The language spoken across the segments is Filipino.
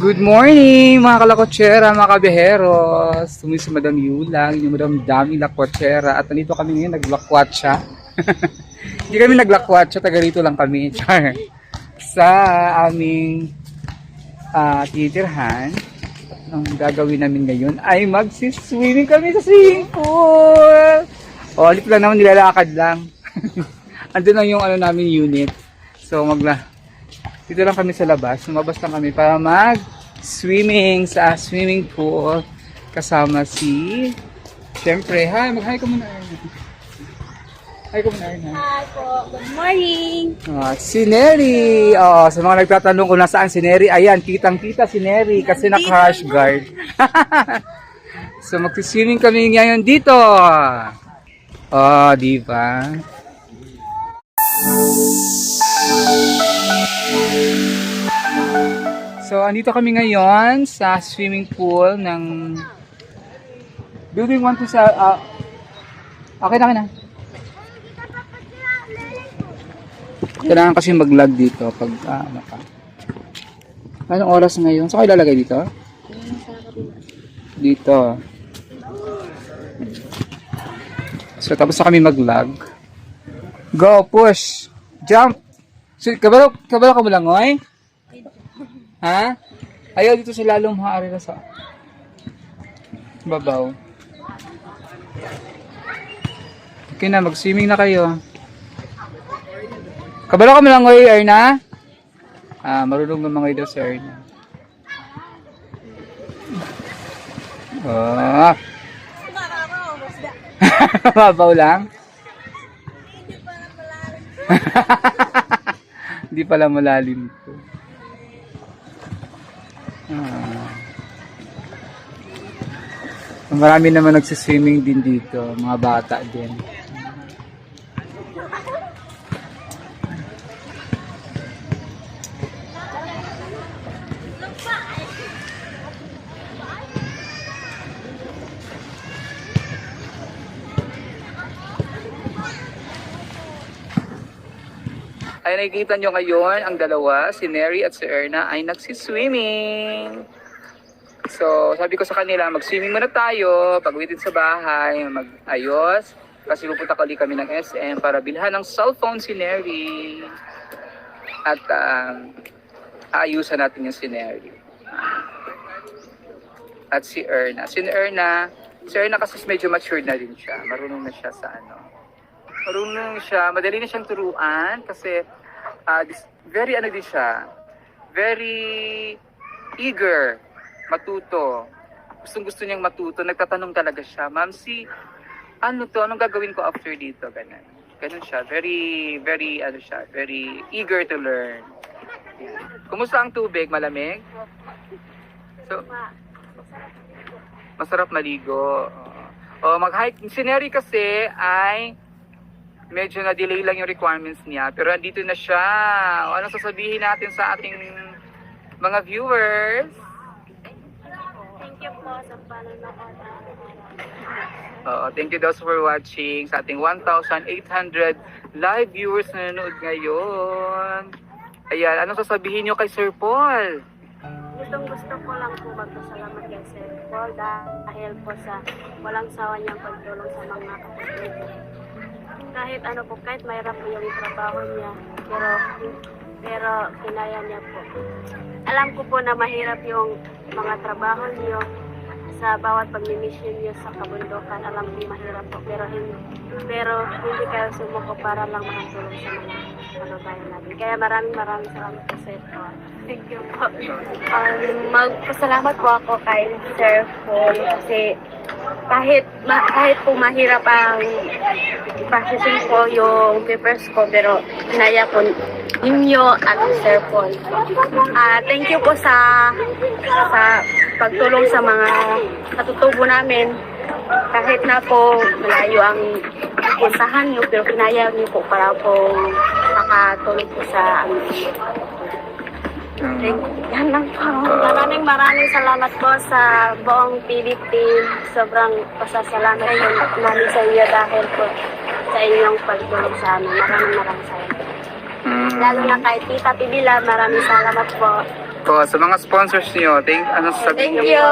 Good morning mga kalakotsera, mga kabeheros. Tumi si Madam Yulang, yung Madam Dami Lakotsera. At nandito kami ngayon, naglakwatsa. Hindi kami naglakwatsa, taga rito lang kami. Char. Sa aming uh, titirhan. Ang gagawin namin ngayon ay magsiswimming kami sa swimming pool. O, alip lang naman, nilalakad lang. Andun lang yung ano namin unit. So, magla dito lang kami sa labas. Lumabas lang kami para mag swimming sa swimming pool kasama si Siyempre, hi, mag-hi ka muna. Erna. Hi ka muna, Erna. Hi po. Good morning. Ah, si Neri. Oh, sa mga nagtatanong kung nasaan si Neri, ayan, kitang-kita si Neri kasi naka-rash guard. so, mag-swimming kami ngayon dito. Oh, di ba? So, andito kami ngayon sa swimming pool ng Building 1 to sa... ah, okay na, okay na. Kailangan kasi mag-log dito pag ah, ano ka. Anong oras ngayon? Saan kayo ilalagay dito? Dito. So, tapos na kami mag-log. Go, push! Jump! So, kabalo, kabalo ka mo lang, oy? Ha? Ayaw dito sa lalong maaari na sa babaw. Okay na, mag-swimming na kayo. Kabalo ka mo lang, oy, Erna? Ah, marunong na mga daw si Erna. Ah. Babaw lang? Hindi pala malalim to. Ah. Marami naman nagsiswimming din dito, mga bata din. Nakikita nyo ngayon, ang dalawa, si Neri at si Erna, ay nagsiswimming. So, sabi ko sa kanila, mag-swimming muna tayo, pag uwi din sa bahay, mag-ayos. Kasi pupunta kali kami ng SM para bilhan ng cellphone si Neri. At um, aayusan natin yung si Neri. At si Erna. Si Erna, si Erna kasi medyo matured na rin siya. Marunong na siya sa ano. Marunong siya, madali na siyang turuan kasi ah, dis- very ano din siya, very eager matuto. Gustong gusto niyang matuto. Nagtatanong talaga siya, Ma'am, si ano to, anong gagawin ko after dito? Ganun. Ganun siya. Very, very, ano siya, very eager to learn. Kumusta ang tubig? Malamig? So, masarap maligo. O, mag-hike. Si Neri kasi ay medyo na-delay lang yung requirements niya. Pero andito na siya. O, ano sasabihin natin sa ating mga viewers? Thank you po sa panonood. Oo, thank you those for watching sa ating 1,800 live viewers na nanonood ngayon. Ayan, anong sasabihin nyo kay Sir Paul? Gustong gusto ko lang po magpasalamat kay Sir Paul dahil po sa walang sawa niyang pagtulong sa mga kapatid. Kahit ano po, kahit mahirap po yung trabaho niya, pero pero kinaya niya po. Alam ko po na mahirap yung mga trabaho niyo sa bawat pagmimisyon niyo sa kabundukan. Alam ko mahirap po, pero hindi, pero hindi kayo sumuko para lang makatulong sa mga kababayan natin. Kaya maraming maraming salamat po Sir Paul. Thank you po. um, magpasalamat po ako kay Sir Paul kasi kahit ma- kahit po mahirap ang processing ko yung papers ko pero kinaya ko ninyo at Sir Paul. Ah, thank you po sa sa pagtulong sa mga katutubo namin kahit na po malayo ang puntahan niyo pero kinaya niyo po para po makatulong po sa amin. Yan lang po. Maraming maraming salamat po sa buong team. Sobrang pasasalamat po namin sa inyo dahil po sa inyong pagtulong sa amin. Maraming maraming salamat. Mm, Lalo na kay Tita Pibila, maraming salamat po. So, sa mga sponsors niyo, thank, ano sabihin Thank niyo? you.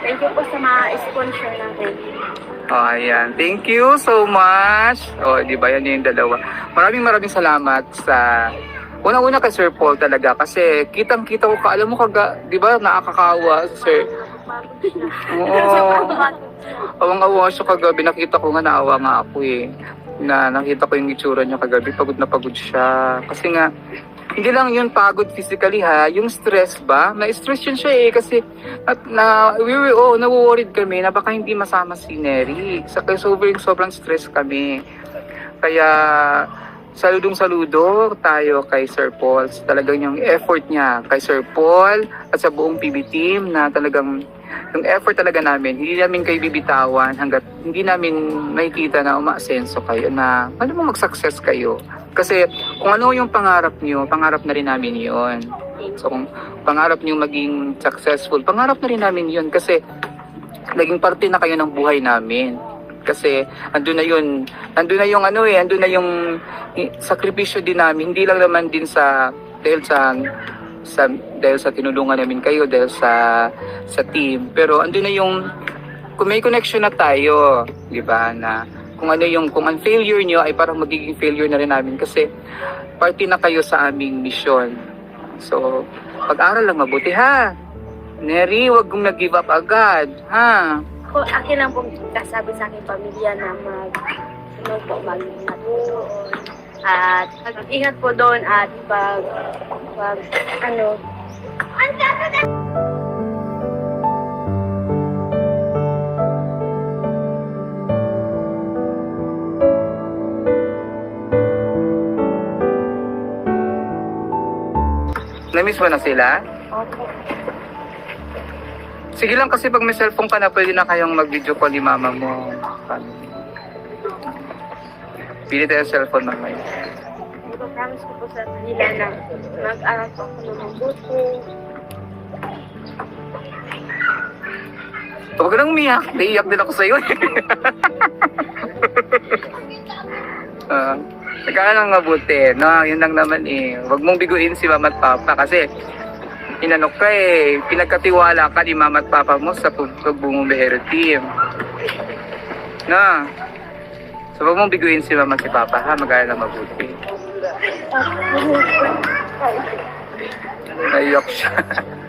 Thank you po sa mga sponsor natin. Oh, ayan. Thank you so much. Oh, di ba yan yung dalawa. Maraming maraming salamat sa Una-una kay Sir Paul talaga kasi kitang-kita ko ka, alam mo kaga, di ba, nakakakawa si Sir. Oo. Awang-awa siya kagabi, nakita ko nga naawa nga ako eh. Na nakita ko yung itsura niya kagabi, pagod na pagod siya. Kasi nga, hindi lang yun pagod physically ha, yung stress ba? Na-stress yun siya eh kasi at na we were oh, nawo-worried kami na baka hindi masama si Neri. Sa sobrang sobrang stress kami. Kaya saludong saludo tayo kay Sir Paul. Talagang yung effort niya kay Sir Paul at sa buong PB team na talagang yung effort talaga namin, hindi namin kayo bibitawan hanggat hindi namin makikita na umaasenso kayo na ano mo mag-success kayo. Kasi kung ano yung pangarap niyo, pangarap na rin namin yon. So kung pangarap niyo maging successful, pangarap na rin namin yon kasi naging parte na kayo ng buhay namin. Kasi andun na yun, andun na yung ano eh, andun na yung sakripisyo din namin, hindi lang naman din sa dahil sa sa dahil sa tinulungan namin kayo dahil sa sa team. Pero andun na yung kung may connection na tayo di ba na kung ano yung kung ang failure niyo ay parang magiging failure na rin namin kasi party na kayo sa aming mission so pag-aral lang mabuti ha? Neri, wag kong nag-give up agad, ha? Ako, akin lang pong kasabi sa aking pamilya na mag, ano po, mag, matuon. At mag-ingat po doon at pag, pag, ano, Na-miss mo na sila? opo. Sige lang kasi pag may cellphone ka na, pwede na kayong mag-video call ni mama mo. Pili tayo cellphone mamaya. Promise ko po sa kanila na mag-aral po ako ng mabuti. Huwag ka nang umiyak. Naiiyak din ako sa'yo. uh, Nagkaka lang mabuti. No, yun lang naman eh. Huwag mong biguin si mama at papa kasi inano ka eh. Pinagkatiwala ka ni mama at papa mo sa pag- pagbumubehero team. No. So huwag mong biguin si mama at si papa ha. Mag-aaral lang mabuti. Naiyak siya.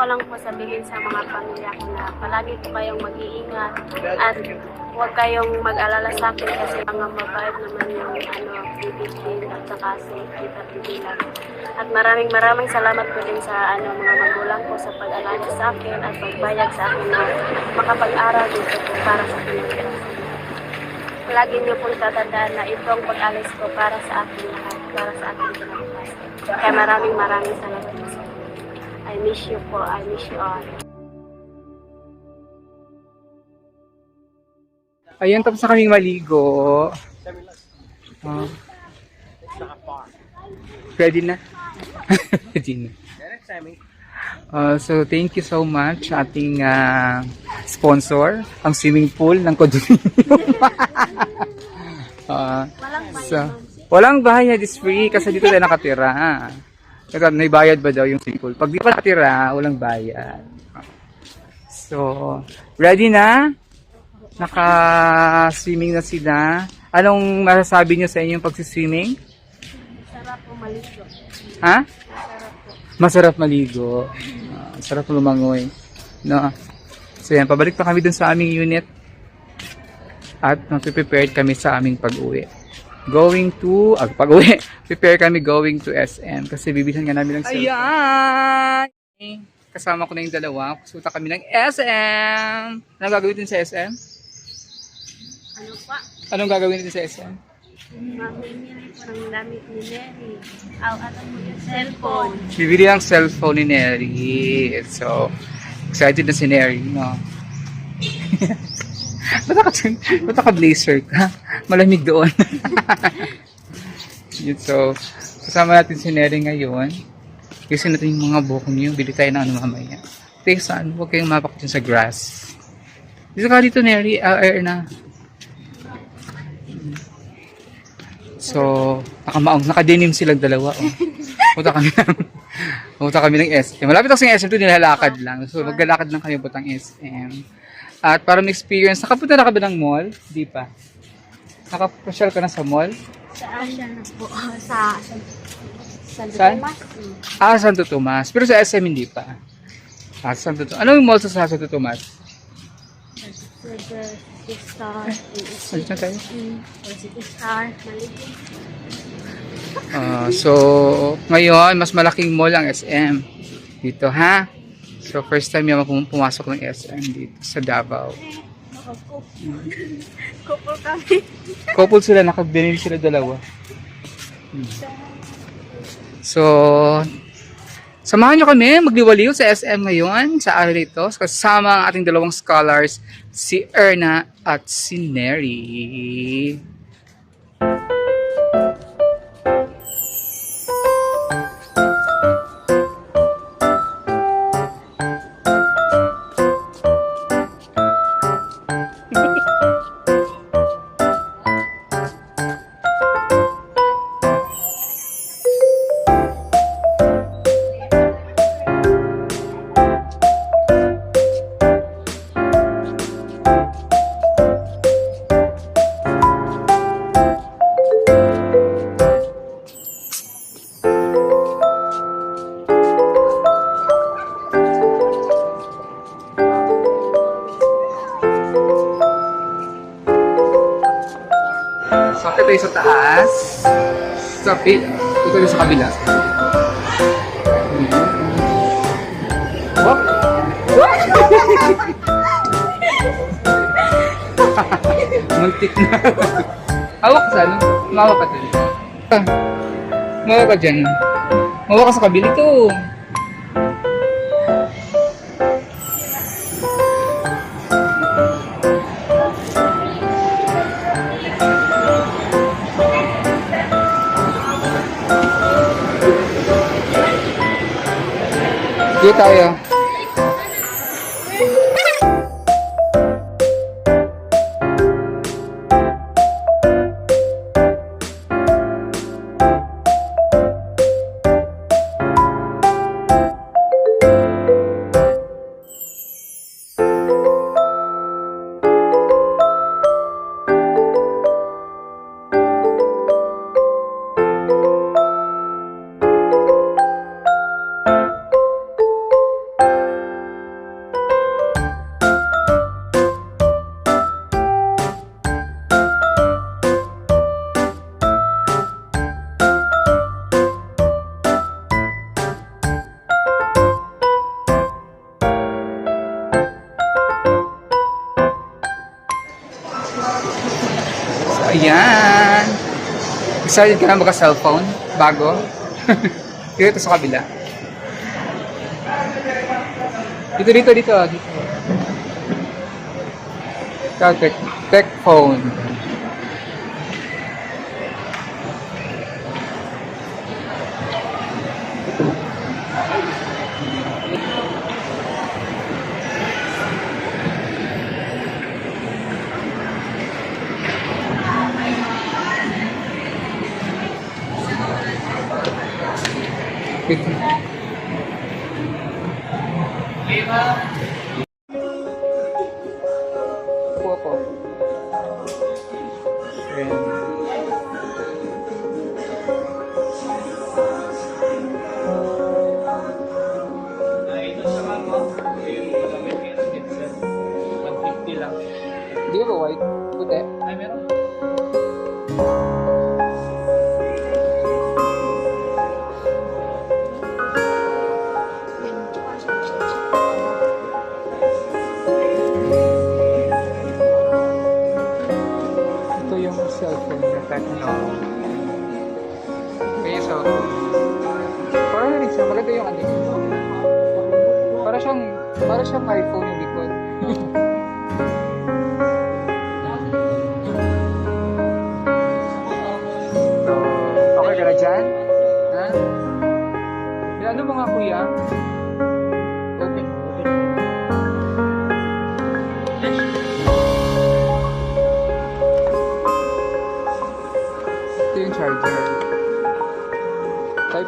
ko lang po sabihin sa mga pamilya ko na palagi po kayong mag-iingat at huwag kayong mag-alala sa akin kasi mga mabait naman yung ano, bibigyan at saka si Tita Pibilan. At maraming maraming salamat po din sa ano, mga magulang ko sa pag-alala sa akin at pagbayag sa akin na makapag-aral dito po para sa Pilipinas. Lagi niyo pong tatandaan na itong pag-alis ko para sa akin lahat, para sa akin kinabukasan. Kaya maraming maraming salamat po sa. I miss you po. I miss you all. Ayan, tapos na kaming maligo. Ah. ready na? ready na. Uh, so, thank you so much ating ah, sponsor, ang swimming pool ng condominium. Ah, so, walang bayad is free kasi dito tayo nakatira. Kasi may bayad ba daw yung pool? Pag di pa nakatira, walang bayad. So, ready na? Naka-swimming na sila. Anong masasabi niyo sa inyong pagsiswimming? Sarap po maligo. Ha? Masarap maligo. Ah, sarap lumangoy. No? So yan, pabalik pa kami dun sa aming unit. At mag-prepared kami sa aming pag-uwi. Going to, ah, pag-uwi. Prepare kami going to SM kasi bibilisan nga namin ng cellphone. Ayan! Kasama ko na yung dalawa. Kusuta kami ng SM. Anong gagawin din sa SM? Ano pa? Anong gagawin din sa SM? Mamimili po ng damit ni Mary. Aw, ano po yung cellphone. Bibili ng cellphone ni Neri. So, excited na si Neri, no? ba't naka, ba't naka blazer ka? Malamig doon. Yun, so, kasama natin si Neri ngayon. Kasi natin yung mga buhok niyo. Bili tayo ng ano mamaya. Tayo saan? Huwag kayong mapak sa grass. Dito ka dito, Neri. Ah, air na. So, nakamaong, naka-denim silang dalawa. Oh. Punta kami ng, punta kami ng SM. Malapit ako sa SM to, nilalakad lang. So, maglalakad lang kami putang SM. At para ma-experience, nakapunta na ka ba ng mall? Di pa. Nakapasyal ka na sa mall? Saan na po? Sa San Saan? Tomas? Ah, Santo Tomas. Pero sa SM hindi pa. Ah, Santo Tomas. Ano yung mall sa Santo Tomas? City Star. Alis na tayo. City Star. Maligid. Ah, so, ngayon, mas malaking mall ang SM. Dito, ha? So, first time yung pum- pumasok ng SM dito sa Davao. Couple kami. Couple sila, nakabinil sila dalawa. Hmm. So, samahan nyo kami magliwaliw sa SM ngayon, sa araw nito, kasama ang ating dalawang scholars, si Erna at si Neri. So, akit tayo sa taas. Sa pit. Ito tayo sa kabila. Wop! Muntik na. Hawak ka sa ano? Mawa ka dyan. Ah, Mawa ka dyan. Mawa ka sa kabila ito. Dito tayo. Excited ka na magka-cellphone? Bago? dito sa kabila. Dito, dito, dito. dito. Ito, tech, tech phone.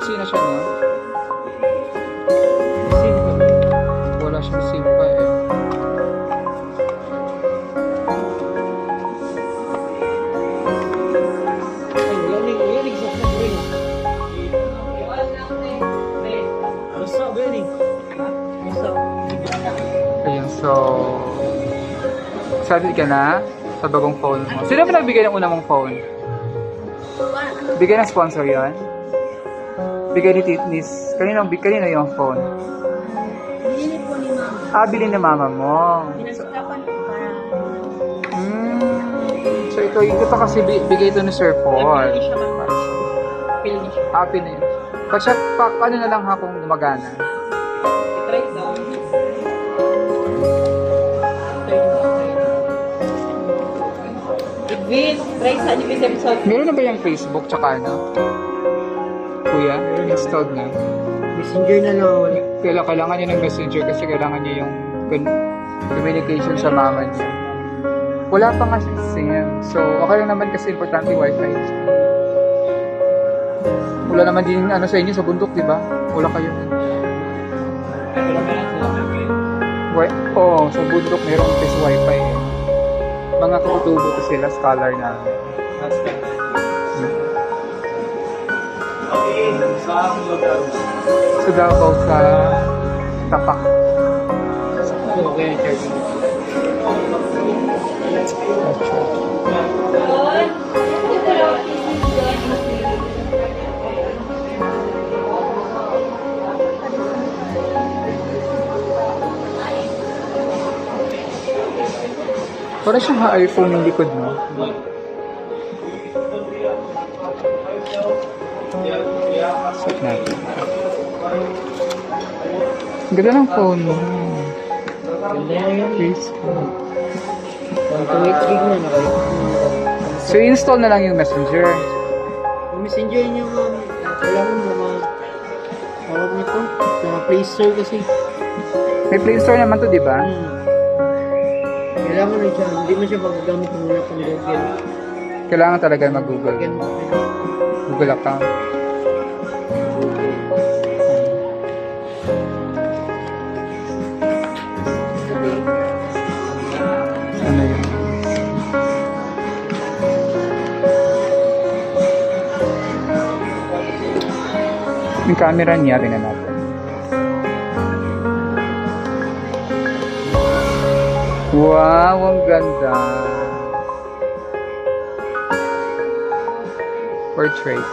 C na siya, no? Wala siyang SIM pa eh. Ayun, so... Excited ka na sa bagong phone mo? Sino ba nagbigay ng una mong phone? Bigay ng sponsor yan? Bigay ni Titnis. Kanino, kanino yung phone? Binili po ni mama. Ah, bilhin ni mama mo. Pinasikapan po para Hmm. So ito, ito kasi bi- bigay ito ni Sir Paul. siya ba? Pil niya siya. Happy na yun. Pag siya, pa, ano na lang ha kung gumagana. I-try daw. Edwin, try sa sa Meron na ba yung Facebook tsaka ano? Kuya, installed na. Messenger na lang wala. Kailangan, kailangan niya ng messenger kasi kailangan niya yung communication sa mama niya. Wala pa nga siyang SIM. So, okay lang naman kasi importante wifi. Wala naman din ano sa inyo sa bundok, di ba? Wala kayo. Wi oh, sa bundok meron kasi wifi. Mga katutubo ko sila, scholar na. Sa Davao sa Tapak. Okay, charging. Para siyang ha-iPhone yung likod mo. Set natin. Ang Ganda ng phone mo. Facebook. 128 gig na nakita. So, install na lang yung messenger. Yung messenger niyo kailangan mo mga tawag nito sa Play Store kasi. May Play Store naman to, di ba? Hmm. Kailangan na siya, hindi mo siya magagamit ng wala pang Google. Kailangan talaga mag-Google. Google account. Camera niya, tingnan natin. Wow, ang ganda. Portrait.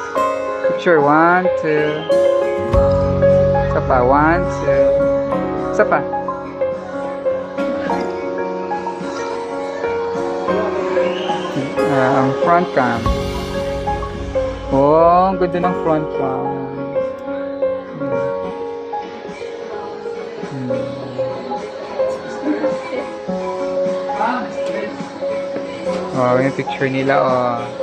Picture one, two. Isa pa, one, two. Isa pa. Ah, ang front cam. Oh, ang ganda ng front cam. Oh, yung picture nila, oh.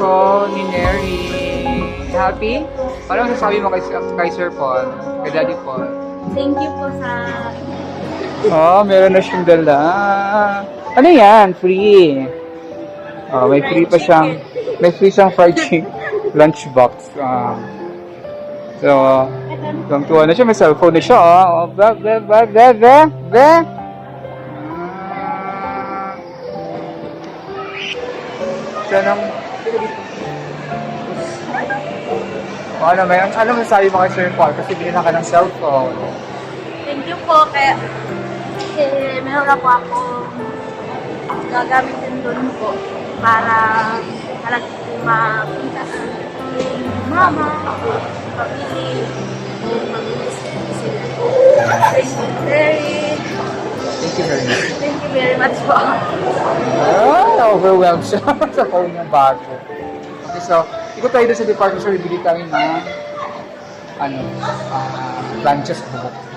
Paul ni Neri. Happy? Ano masasabi mo kay, kay Sir Paul? Kay Daddy Paul? Thank you po sa... Oh, meron na siyang dala. Ano yan? Free. Oh, may free pa siyang... May free siyang fried chicken lunchbox. Um, ah. so, Tuwang tuwa na siya, may cellphone na siya, oh. oh ba, ba, ba, ba, ba, ba. Siya nang O ano, may, ano masasabi mo kay Sir Paul? Kasi binila ka ng cellphone. Thank you po. Kaya, eh, meron na po ako gagamitin doon po para halag mapunta sa mama, pamili, very, Thank you very much. thank you very much po. Ah, overwhelmed siya sa phone niya bago. Okay, so, ikot tayo sa department store, bibili kami ng ano, ah, planches buhok.